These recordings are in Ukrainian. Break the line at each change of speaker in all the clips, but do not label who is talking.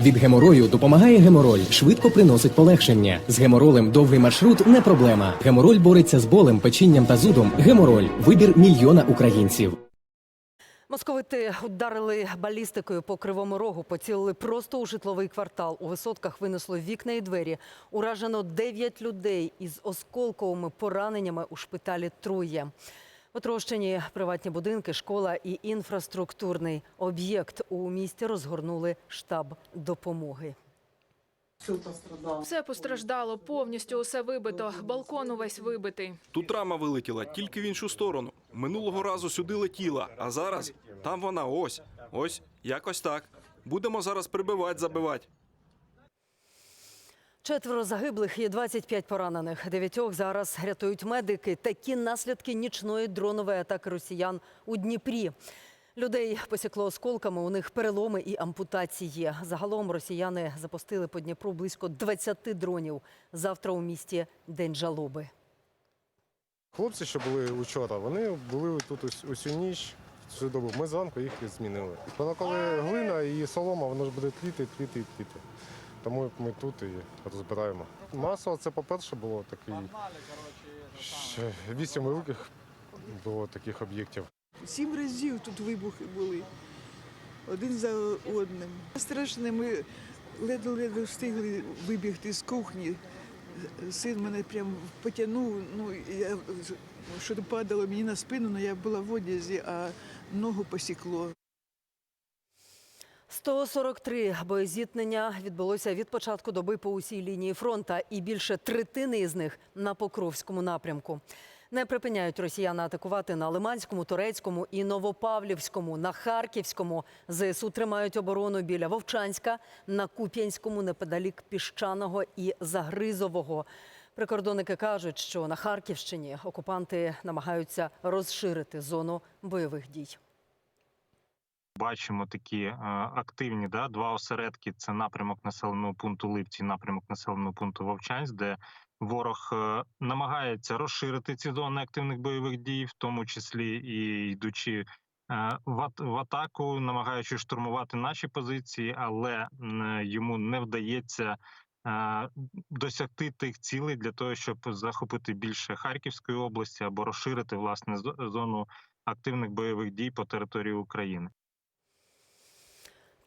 Від геморою допомагає гемороль, швидко приносить полегшення. З геморолем довгий маршрут не проблема. Гемороль бореться з болем, печінням та зудом. Гемороль вибір мільйона українців.
Московити ударили балістикою по кривому рогу, поцілили просто у житловий квартал. У висотках винесло вікна і двері. Уражено 9 людей із осколковими пораненнями у шпиталі Трує. Потрощені приватні будинки, школа і інфраструктурний об'єкт у місті розгорнули штаб допомоги.
Все постраждало, повністю усе вибито. Балкон увесь вибитий.
Тут рама вилетіла тільки в іншу сторону. Минулого разу сюди летіла, а зараз там вона ось. Ось якось так. Будемо зараз прибивати, забивати.
Четверо загиблих і 25 поранених. Дев'ятьох зараз рятують медики. Такі наслідки нічної дронової атаки росіян у Дніпрі. Людей посікло осколками, у них переломи і ампутації. Загалом росіяни запустили по Дніпру близько 20 дронів. Завтра у місті День жалоби.
Хлопці, що були учора, вони були тут ус- усю ніч, всю добу. Ми зранку їх змінили. Воно коли глина і солома, воно ж буде тліти, тліти і тліти. Тому ми тут і розбираємо. Масово це, по-перше, було такий вісім великих було таких об'єктів.
Сім разів тут вибухи були. Один за одним. Страшне, ми ледве-ледве встигли вибігти з кухні. Син мене прям потягнув, ну я що падало мені на спину, але я була в одязі, а ногу посікло.
143 боєзіткнення відбулося від початку доби по усій лінії фронта, і більше третини із них на Покровському напрямку. Не припиняють росіяни атакувати на Лиманському, Турецькому і Новопавлівському, на Харківському. ЗСУ тримають оборону біля Вовчанська, на Куп'янському, неподалік Піщаного і Загризового. Прикордонники кажуть, що на Харківщині окупанти намагаються розширити зону бойових дій.
Бачимо такі е, активні да, два осередки: це напрямок населеного пункту Липці, напрямок населеного пункту Вовчанськ, де ворог е, намагається розширити ці зони активних бойових дій, в тому числі і йдучи. е, В, атаку, намагаючись штурмувати наші позиції, але йому не вдається досягти тих цілей для того, щоб захопити більше Харківської області або розширити власне зону активних бойових дій по території України.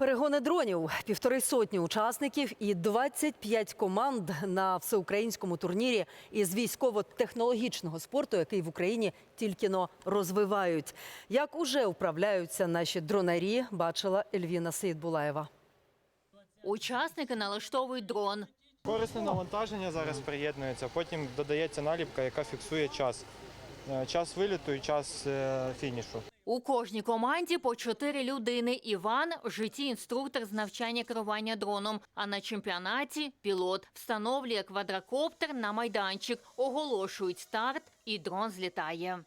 Перегони дронів, півтори сотні учасників і 25 команд на всеукраїнському турнірі із військово-технологічного спорту, який в Україні тільки но розвивають. Як уже управляються наші дронарі, бачила Ельвіна Сейдбулаєва.
Учасники налаштовують дрон.
Корисне навантаження зараз приєднується, потім додається наліпка, яка фіксує час. Е, Час виліту і час е, фінішу.
У кожній команді по чотири людини. Іван в житті інструктор з навчання керування дроном. А на чемпіонаті пілот встановлює квадрокоптер на майданчик, оголошують старт, і дрон злітає.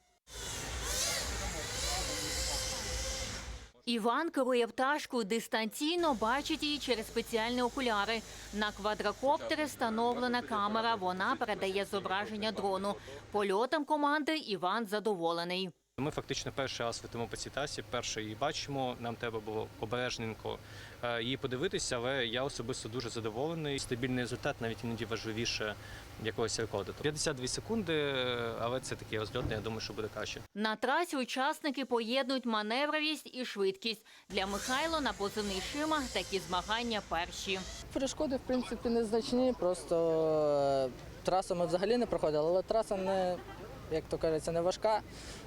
Іван керує пташкою дистанційно, бачить її через спеціальні окуляри. На квадрокоптері встановлена камера. Вона передає зображення дрону. Польотом команди Іван задоволений.
Ми фактично перший раз летимо по цій трасі, перше її бачимо. Нам треба було обережненько е, її подивитися, але я особисто дуже задоволений. Стабільний результат навіть іноді важливіше якогось рекорду. 52 секунди, е, але це такий розльотний, я думаю, що буде краще.
На трасі учасники поєднують маневровість і швидкість. Для Михайло на позивний Шима такі змагання перші.
Перешкоди, в принципі, незначні, просто е, трасу ми взагалі не проходили, але траса не, як то кажеться, не важка.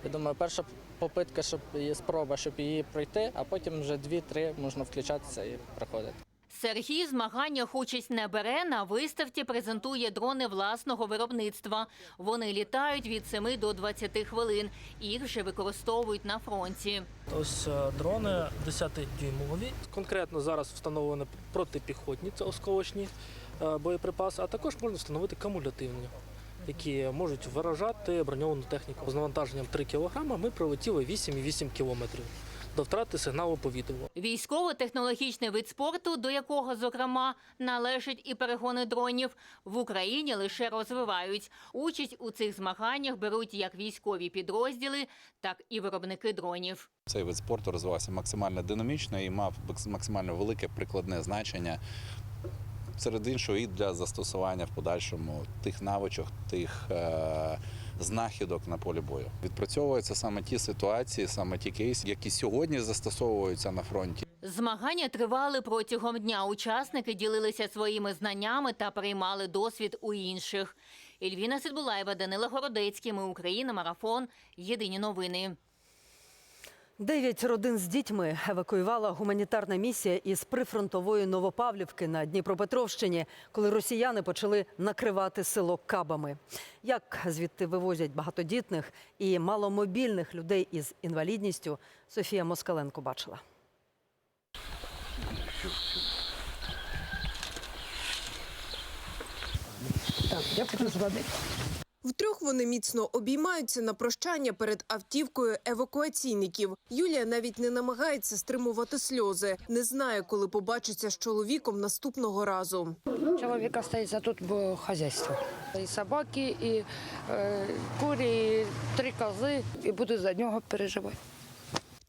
Я думаю, перша попитка, щоб її спроба, щоб її пройти, а потім вже дві-три можна включатися і проходити.
Сергій в змаганнях участь не бере. На виставці презентує дрони власного виробництва. Вони літають від 7 до 20 хвилин. Їх вже використовують на фронті.
Ось е, дрони 10-дюймові. Конкретно зараз встановлені протипіхотні, це осколочні е, боєприпаси, а також можна встановити кумулятивні, які можуть виражати броньовану техніку. З навантаженням 3 кг ми пролетіли 8,8 кілометрів. до втрати сигналу повітря.
Військово-технологічний вид спорту, до якого, зокрема, належать і перегони дронів, в Україні лише розвивають. Участь у цих змаганнях беруть як військові підрозділи, так і виробники дронів.
Цей вид спорту розвивався максимально динамічно і мав максимально велике прикладне значення. Серед іншого, і для застосування в подальшому тих навичок, тих е, знахідок на полі бою. Відпрацьовуються саме ті ситуації, саме ті кейси, які сьогодні застосовуються на фронті.
Змагання тривали протягом дня. Учасники ділилися своїми знаннями та приймали досвід у інших. Ільвіна Сидбулаєва, Данила Городецький. Ми Україна. Марафон. Єдині новини.
Дев'ять родин з дітьми евакуювала гуманітарна місія із прифронтової Новопавлівки на Дніпропетровщині, коли росіяни почали накривати село кабами. Як звідти вивозять багатодітних і маломобільних людей із інвалідністю, Софія Москаленко бачила.
Втрьох вони міцно обіймаються на прощання перед автівкою евакуаційників. Юлія навіть не намагається стримувати сльози. Не знає, коли побачиться з чоловіком наступного разу.
Чоловік залишається тут, бо хазяйство. І собаки, і е, курі, і три кози, і буду за нього переживати.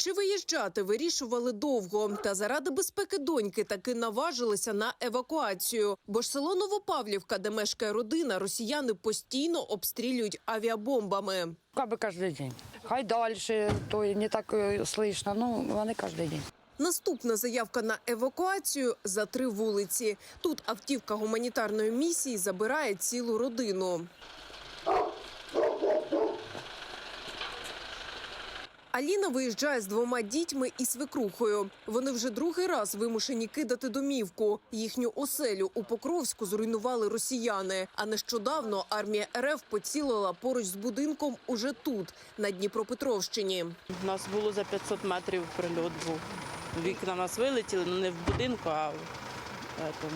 Чи виїжджати вирішували довго, та заради безпеки доньки таки наважилися на евакуацію. Бо ж село Новопавлівка, де мешкає родина, росіяни постійно обстрілюють авіабомбами.
Каби кожен день. Хай далі, то не так е, слышно, ну вони кожен день.
Наступна заявка на евакуацію за три вулиці. Тут автівка гуманітарної місії забирає цілу родину. Аліна виїжджає з двома дітьми і свекрухою. Вони вже другий раз вимушені кидати домівку. Їхню оселю у Покровську зруйнували росіяни. А нещодавно армія РФ поцілила поруч з будинком уже тут, на Дніпропетровщині.
У нас було за 500 метрів прильот був. Вікна в нас вилетіли, ну не в будинку, а в е, там,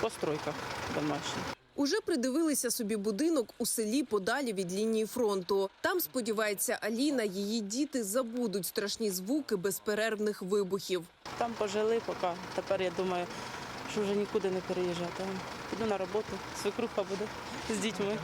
постройках домашніх.
Уже придивилися собі будинок у селі подалі від лінії фронту. Там сподівається Аліна, її діти забудуть страшні звуки безперервних вибухів.
Там пожили поки. Тепер я думаю, що вже нікуди не переїжджати. Піду на роботу, свекруха буде з дітьми.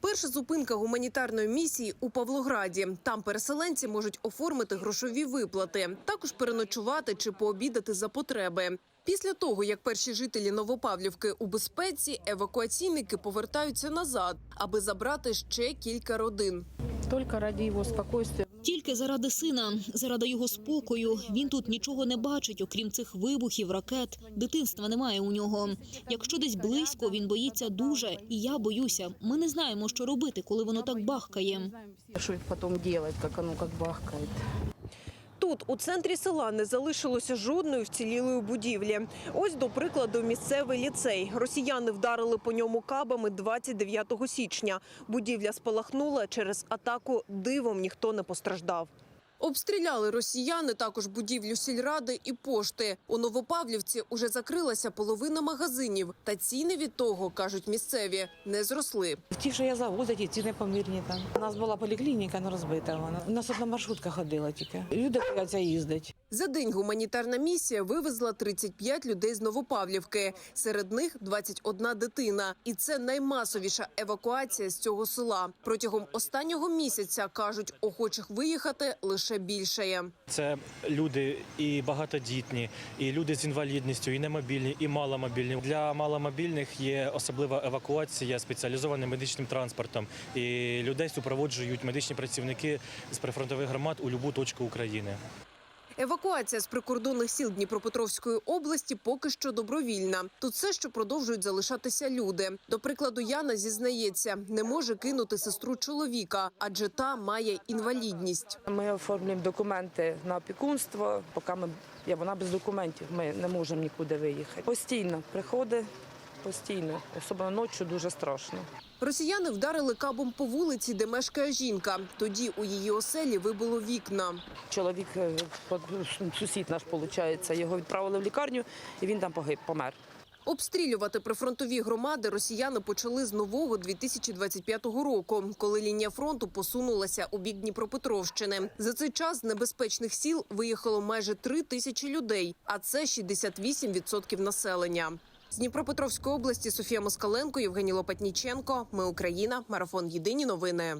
Перша зупинка гуманітарної місії у Павлограді. Там переселенці можуть оформити грошові виплати, також переночувати чи пообідати за потреби. Після того, як перші жителі Новопавлівки у безпеці, евакуаційники повертаються назад, аби забрати ще кілька родин.
Тільки раді його спокійствия.
Тільки заради сина, заради його спокою. Він тут нічого не бачить, окрім цих вибухів, ракет. Дитинства немає у нього. Якщо десь близько, він боїться дуже, і я боюся. Ми не знаємо, що робити, коли воно так бахкає.
Що потім робити, як воно як бахкає.
Тут у центрі села не залишилося жодної вцілілої будівлі. Ось, до прикладу, місцевий ліцей. Росіяни вдарили по ньому кабами 29 січня. Будівля спалахнула через атаку. Дивом ніхто не постраждав. Обстріляли росіяни також будівлю сільради і пошти. У Новопавлівці уже закрилася половина магазинів. Та ціни від того, кажуть місцеві, не зросли.
Ті, що я завозять, ціни помірні там. У нас була поліклініка, але розбита вона. У нас одна маршрутка ходила тільки. Люди бояться їздити.
За день гуманітарна місія вивезла 35 людей з Новопавлівки. Серед них 21 дитина. І це наймасовіша евакуація з цього села. Протягом останнього місяця, кажуть, охочих виїхати лише більшає.
Це люди і багатодітні, і люди з інвалідністю, і немобільні, і маломобільні. Для маломобільних є особлива евакуація спеціалізованим медичним транспортом. І людей супроводжують медичні працівники з прифронтових громад у будь-яку точку України.
Евакуація з прикордонних сіл Дніпропетровської області поки що добровільна. Тут все, що продовжують залишатися люди. До прикладу, Яна зізнається, не може кинути сестру чоловіка, адже та має інвалідність.
Ми оформлюємо документи на опікунство. Поки ми я вона без документів. Ми не можемо нікуди виїхати. Постійно приходить, постійно, особливо ночі дуже страшно.
Росіяни вдарили кабом по вулиці, де мешкає жінка. Тоді у її оселі вибило вікна.
Чоловік, е, сусід наш, виходить, його відправили в лікарню, і він там погиб, помер.
Обстрілювати прифронтові громади росіяни почали з нового 2025 року, коли лінія фронту посунулася у бік Дніпропетровщини. За цей час з небезпечних сіл виїхало майже три тисячі людей, а це 68% населення. З Дніпропетровської області Софія Москаленко, Євгеній Лопатніченко. Ми Україна. Марафон. Єдині новини.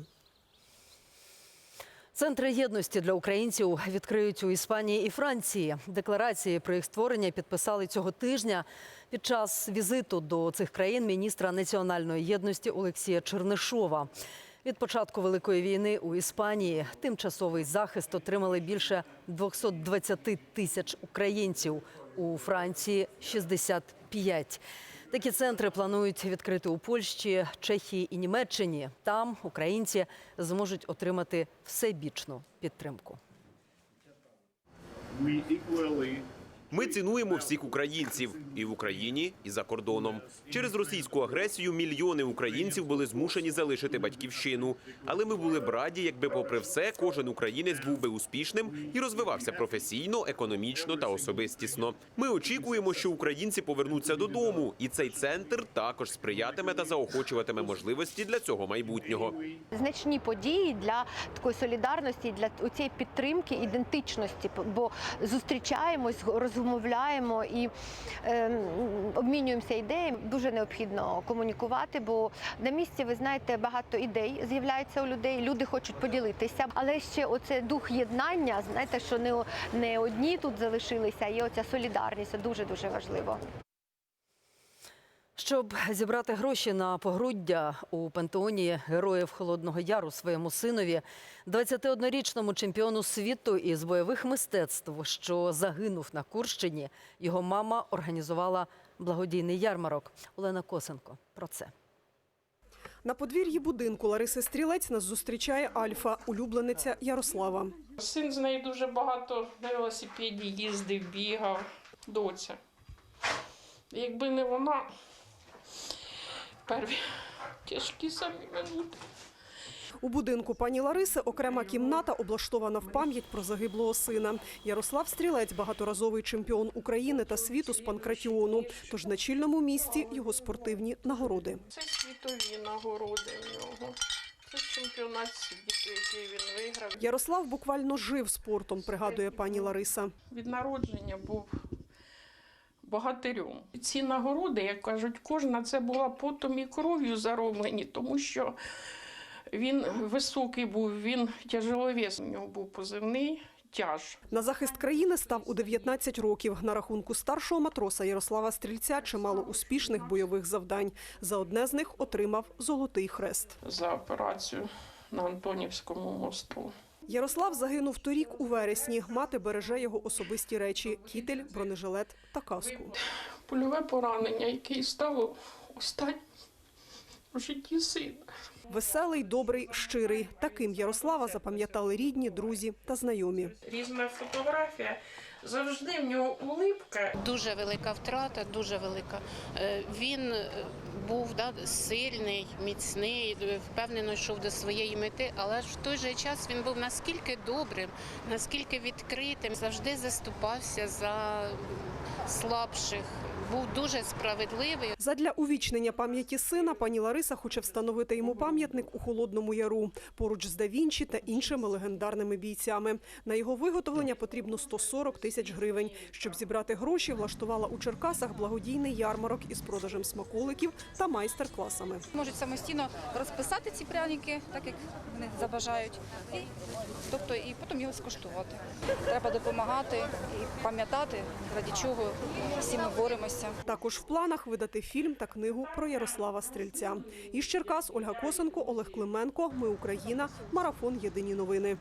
Центри єдності для українців відкриють у Іспанії і Франції. Декларації про їх створення підписали цього тижня під час візиту до цих країн міністра національної єдності Олексія Чернишова. Від початку великої війни у Іспанії тимчасовий захист отримали більше 220 тисяч українців. У Франції 65. Такі центри планують відкрити у Польщі, Чехії і Німеччині. Там українці зможуть отримати всебічну підтримку.
Ми цінуємо всіх українців і в Україні, і за кордоном. Через російську агресію мільйони українців були змушені залишити батьківщину. Але ми були б раді, якби, попри все, кожен українець був би успішним і розвивався професійно, економічно та особистісно. Ми очікуємо, що українці повернуться додому, і цей центр також сприятиме та заохочуватиме можливості для цього майбутнього.
значні події для такої солідарності, для цієї підтримки, ідентичності, бо зустрічаємось, розмовляємо і е, обмінюємося ідеями. Дуже необхідно комунікувати, бо на місці, ви знаєте, багато ідей з'являється у людей. Люди хочуть поділитися, але ще оце дух єднання. Знаєте, що не, не одні тут залишилися, а є оця солідарність. Дуже дуже важливо.
Щоб зібрати гроші на погруддя у пантеоні героїв Холодного Яру своєму синові, 21-річному чемпіону світу із бойових мистецтв, що загинув на Курщині, його мама організувала благодійний ярмарок. Олена Косенко про це.
На подвір'ї будинку Лариси Стрілець нас зустрічає Альфа, улюблениця Ярослава.
Син з нею дуже багато на велосипеді їздив, бігав, доця. Якби не вона, перві тяжкі самі минути.
У будинку пані Лариси окрема кімната облаштована в пам'ять про загиблого сина. Ярослав Стрілець багаторазовий чемпіон України та світу з панкратіону. Тож на чільному місці його спортивні нагороди.
Це світові нагороди в нього. Це чемпіонат світу, який він виграв.
Ярослав буквально жив спортом, пригадує пані Лариса.
Від народження був богатирем. Ці нагороди, як кажуть, кожна це була потом і кров'ю зароблені, тому що він високий був, він тяжеловес. У нього був позивний тяж.
На захист країни став у 19 років. На рахунку старшого матроса Ярослава Стрільця чимало успішних бойових завдань. За одне з них отримав золотий хрест.
за операцію на Антонівському мосту.
Ярослав загинув торік у вересні. Мати береже його особисті речі: кітель, бронежилет та каску.
Польове поранення, яке стало останнім у житті сина.
Веселий, добрий, щирий. Таким Ярослава запам'ятали рідні, друзі та знайомі.
Різна фотографія. Завжди в нього улипка.
Дуже велика втрата, дуже велика. Е, Він е, був да, сильний, міцний, е, впевнено йшов до своєї мети, але ж в той же час він був наскільки добрим, наскільки відкритим, завжди заступався за слабших, був дуже справедливий.
Задля увічнення пам'яті сина пані Лариса хоче встановити йому пам'ятник у Холодному Яру поруч з Да Вінчі та іншими легендарними бійцями. На його виготовлення потрібно 140 тисяч гривень. Щоб зібрати гроші, влаштувала у Черкасах благодійний ярмарок із продажем смаколиків та майстер-класами.
Можуть самостійно розписати ці пряники, так як вони забажають, і тобто і потім його скуштувати. Треба допомагати і пам'ятати, раді чого всі ми боремося.
Також в планах видати фільм та книгу про Ярослава Стрільця. Із Черкас Ольга Косенко, Олег Клименко. Ми Україна. Марафон. Єдині новини.